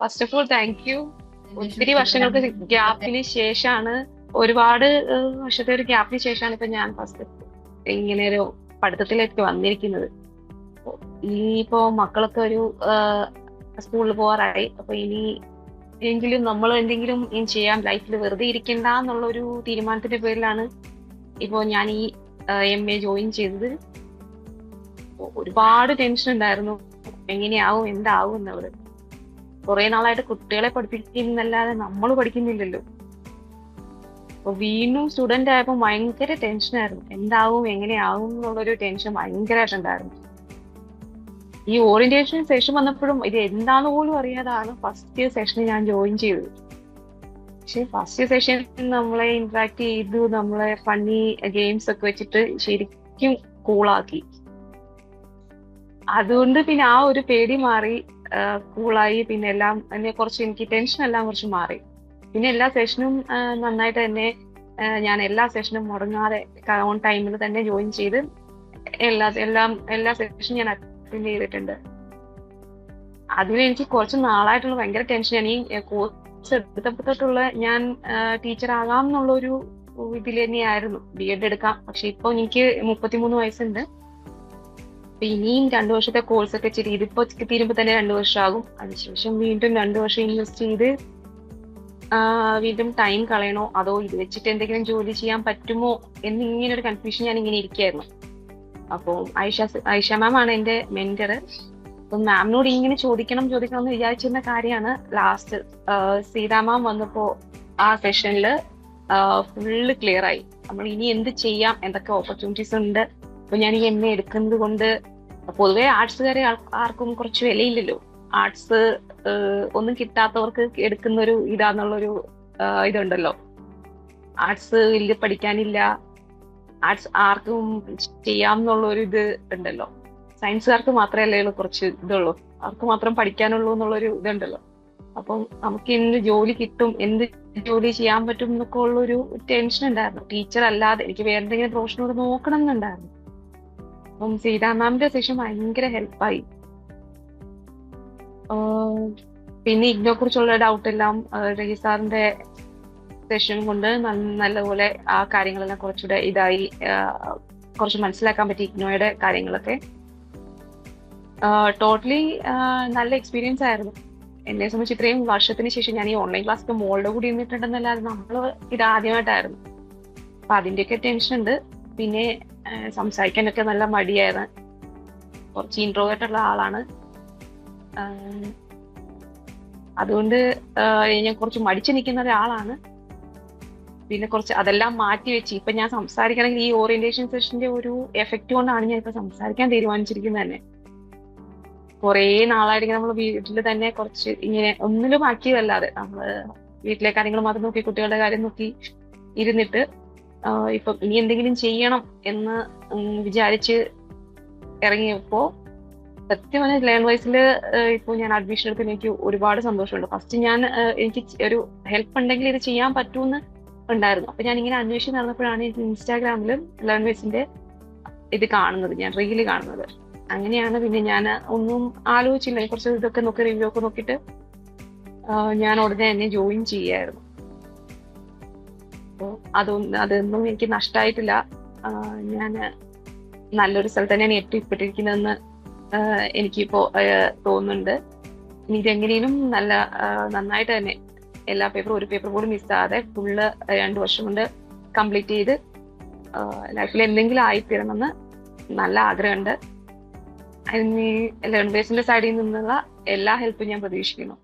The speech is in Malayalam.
First of all thank you ഒത്തിരി വർഷങ്ങൾക്ക് ഗ്യാപ്പിന് ശേഷമാണ് ഒരുപാട് വർഷത്തെ ഒരു ഗ്യാപ്പിന് ശേഷമാണ് ഇപ്പൊ ഞാൻ ഫസ്റ്റ് ഇങ്ങനെ ഒരു പഠിത്തത്തിലേക്ക് വന്നിരിക്കുന്നത്. ഇനിയിപ്പോ മക്കളൊക്കെ ഒരു സ്കൂളിൽ പോകാറായി അപ്പൊ ഇനി എങ്കിലും നമ്മൾ എന്തെങ്കിലും ഇനി ചെയ്യാൻ ലൈഫിൽ വെറുതെ ഇരിക്കണ്ട എന്നുള്ള ഒരു തീരുമാനത്തിന്റെ പേരിലാണ് ഇപ്പോ ഞാൻ ഈ എം എ ജോയിൻ ചെയ്തത്. ഒരുപാട് ടെൻഷൻ ഉണ്ടായിരുന്നു. എങ്ങനെയാവും എന്താവും എന്നുള്ളത്. കുറെ നാളായിട്ട് കുട്ടികളെ പഠിപ്പിക്കുന്നല്ലാതെ നമ്മൾ പഠിക്കുന്നില്ലല്ലോ. അപ്പൊ വീണ്ടും സ്റ്റുഡന്റ് ആയപ്പോൾ ഭയങ്കര ടെൻഷനായിരുന്നു എന്താവും എങ്ങനെയാവും എന്നുള്ളൊരു ടെൻഷൻ ഭയങ്കരമായിട്ടുണ്ടായിരുന്നു ഈ ഓറിയന്റേഷൻ സെഷൻ വന്നപ്പോഴും ഇത് എന്താന്ന് പോലും അറിയാതാണ് ഫസ്റ്റ് സെഷനിൽ ഞാൻ ജോയിൻ ചെയ്തത്. പക്ഷെ ഫസ്റ്റ് സെഷൻ നമ്മളെ ഇന്ററാക്ട് ചെയ്തു നമ്മളെ ഫണ്ണി ഗെയിംസ് ഒക്കെ വെച്ചിട്ട് ശരിക്കും കൂളാക്കി അതുകൊണ്ട് പിന്നെ ആ ഒരു പേടി മാറി. കൂളായി പിന്നെ എല്ലാം എന്നെ കുറച്ച് എനിക്ക് ടെൻഷൻ എല്ലാം കുറച്ച് മാറി. പിന്നെ എല്ലാ സെഷനും നന്നായിട്ട് തന്നെ ഞാൻ എല്ലാ സെഷനും മുടങ്ങാതെ ഓൺ ടൈമിൽ തന്നെ ജോയിൻ ചെയ്ത് എല്ലാ എല്ലാം എല്ലാ സെഷനും ഞാൻ അറ്റൻഡ് ചെയ്തിട്ടുണ്ട്. അതിന് എനിക്ക് കുറച്ച് നാളായിട്ടുള്ള ഭയങ്കര ടെൻഷനാണ് ഈ കോഴ്സ് എടുത്തപ്പോൾ തൊട്ടുള്ള ഞാൻ ടീച്ചർ ആകാം എന്നുള്ളൊരു ഇതിൽ തന്നെയായിരുന്നു. ബി എഡ് എടുക്കാം. പക്ഷെ ഇപ്പൊ എനിക്ക് മുപ്പത്തിമൂന്ന് വയസ്സുണ്ട്. ഇനിയും രണ്ടു വർഷത്തെ കോഴ്സ് ഒക്കെ ചെയ്ത് ഇതിപ്പോ തീരുമ്പോ തന്നെ രണ്ടു വർഷമാകും അതിനുശേഷം വീണ്ടും രണ്ടു വർഷം ഇൻവെസ്റ്റ് ചെയ്ത് വീണ്ടും ടൈം കളയണോ? അതോ ഇത് വെച്ചിട്ട് എന്തെങ്കിലും ജോലി ചെയ്യാൻ പറ്റുമോ? എന്നിങ്ങനെ ഒരു കൺഫ്യൂഷൻ ഞാൻ ഇങ്ങനെ ഇരിക്കായിരുന്നു. അപ്പോൾ ഐഷ ഐഷ മാം ആണ് എന്റെ മെന്റർ അപ്പൊ മാമിനോട് ഇങ്ങനെ ചോദിക്കണം ചോദിക്കണം എന്ന് വിചാരിച്ചിരുന്ന കാര്യമാണ് ലാസ്റ്റ് സീതാ മാം വന്നപ്പോ ആ സെഷനിൽ ഫുള്ള് ക്ലിയർ ആയി. നമ്മൾ ഇനി എന്ത് ചെയ്യാം? എന്തൊക്കെ ഓപ്പർച്യൂണിറ്റീസ് ഉണ്ട്? അപ്പൊ ഞാൻ ഈ എം എ എടുക്കുന്നത് കൊണ്ട് പൊതുവെ ആർട്സുകാരെ ആർക്കും കുറച്ച് വിലയില്ലല്ലോ. ആർട്സ് ഒന്നും കിട്ടാത്തവർക്ക് എടുക്കുന്ന ഒരു ഇതാന്നുള്ളൊരു ഇതുണ്ടല്ലോ. ആർട്സ് വലിയ പഠിക്കാനില്ല. ആർട്സ് ആർക്കും ചെയ്യാം എന്നുള്ള ഒരു ഇത് ഉണ്ടല്ലോ. സയൻസുകാർക്ക് മാത്രമല്ലേ കുറച്ച് ഇതുള്ളൂ. അവർക്ക് മാത്രം പഠിക്കാനുള്ളൂ എന്നുള്ളൊരു ഇതുണ്ടല്ലോ. അപ്പം നമുക്ക് എന്ത് ജോലി കിട്ടും എന്ത് ജോലി ചെയ്യാൻ പറ്റും എന്നൊക്കെ ഉള്ളൊരു ടെൻഷൻ ഉണ്ടായിരുന്നു ടീച്ചർ അല്ലാതെ എനിക്ക് വേറെ എന്തെങ്കിലും പ്രൊഫഷനോട് നോക്കണം എന്നുണ്ടായിരുന്നു അപ്പം സീതാ മാമിന്റെ സെഷൻ ഭയങ്കര ഹെൽപ്പായി പിന്നെ ഇതിനെ കുറിച്ചുള്ള ഡൗട്ട് എല്ലാം രഹി സാറിന്റെ സെഷൻ കൊണ്ട് നല്ലപോലെ ആ കാര്യങ്ങളെല്ലാം കുറച്ചുകൂടെ ഇതായി. കുറച്ച് മനസ്സിലാക്കാൻ പറ്റി ഇഗ്നോയുടെ കാര്യങ്ങളൊക്കെ. ടോട്ടലി നല്ല എക്സ്പീരിയൻസ് ആയിരുന്നു. എന്നെ സംബന്ധിച്ച് ഇത്രയും വർഷത്തിന് ശേഷം ഞാൻ ഈ ഓൺലൈൻ ക്ലാസ്സിൽ മോളുടെ കൂടി ഇരുന്നിട്ടുണ്ടെന്നല്ലാതെ നമ്മൾ ഇത് ആദ്യമായിട്ടായിരുന്നു. അപ്പൊ അതിന്റെയൊക്കെ ടെൻഷൻ ഉണ്ട്. പിന്നെ സംസാരിക്കാനൊക്കെ നല്ല മടിയായിരുന്നു കുറച്ച് ഇൻട്രോവേർട്ട് ഉള്ള ആളാണ്. അതുകൊണ്ട് ഞാൻ കുറച്ച് മടിച്ചു നിൽക്കുന്ന ഒരാളാണ്. പിന്നെ കുറച്ച് അതെല്ലാം മാറ്റി വെച്ച് ഇപ്പൊ ഞാൻ സംസാരിക്കണമെങ്കിൽ ഈ ഓറിയന്റേഷൻ സെഷന്റെ ഒരു എഫക്റ്റ് കൊണ്ടാണ് ഞാൻ ഇപ്പൊ സംസാരിക്കാൻ തീരുമാനിച്ചിരിക്കുന്നത് തന്നെ. കുറേ നാളായിരിക്കും നമ്മൾ വീട്ടിൽ തന്നെ കുറച്ച് ഇങ്ങനെ ഒന്നിലും ആക്റ്റീവ് അല്ലാതെ നമ്മൾ വീട്ടിലെ കാര്യങ്ങൾ മാത്രം നോക്കി കുട്ടികളുടെ കാര്യം നോക്കി ഇരുന്നിട്ട് ഇപ്പൊ ഇനി എന്തെങ്കിലും ചെയ്യണം എന്ന് വിചാരിച്ച് ഇറങ്ങിയപ്പോ സത്യം പറഞ്ഞാൽ ലേൺ വൈസിൽ ഇപ്പോൾ ഞാൻ അഡ്മിഷൻ എടുക്കുന്ന എനിക്ക് ഒരുപാട് സന്തോഷമുണ്ട്. ഫസ്റ്റ് ഞാൻ എനിക്ക് ഒരു ഹെൽപ്പ് ഉണ്ടെങ്കിൽ ഇത് ചെയ്യാൻ പറ്റുമെന്ന് ഉണ്ടായിരുന്നു. അപ്പൊ ഞാൻ ഇങ്ങനെ അന്വേഷിച്ച് നടന്നപ്പോഴാണ് എനിക്ക് ഇൻസ്റ്റാഗ്രാമിലും ലേൺ വൈസിന്റെ ഇത് കാണുന്നത് ഞാൻ റീൽ കാണുന്നത്. അങ്ങനെയാണ് പിന്നെ ഞാൻ ഒന്നും ആലോചിച്ചില്ല. കുറച്ച് ഇതൊക്കെ നോക്കി റിവ്യൂ ഒക്കെ നോക്കിയിട്ട് ഞാൻ ഉടനെ തന്നെ ജോയിൻ ചെയ്യായിരുന്നു. അപ്പോൾ അതൊന്നും അതൊന്നും എനിക്ക് നഷ്ടമായിട്ടില്ല ഞാൻ നല്ലൊരു സ്ഥലത്ത് തന്നെയാണ് ഏറ്റവും ഇപ്പിട്ടിരിക്കുന്നതെന്ന് എനിക്കിപ്പോ തോന്നുന്നുണ്ട്. ഇനി ഇതെങ്ങനെയും നല്ല നന്നായിട്ട് തന്നെ എല്ലാ പേപ്പറും ഒരു പേപ്പർ പോലും മിസ്സാതെ ഫുള്ള് രണ്ട് വർഷം കൊണ്ട് കംപ്ലീറ്റ് ചെയ്ത് ലൈഫിൽ എന്തെങ്കിലും ആയിത്തീരണമെന്ന് നല്ല ആഗ്രഹമുണ്ട്. അതിന് ലേൺ ബേസിന്റെ സൈഡിൽ നിന്നുള്ള എല്ലാ ഹെൽപ്പും ഞാൻ പ്രതീക്ഷിക്കുന്നു.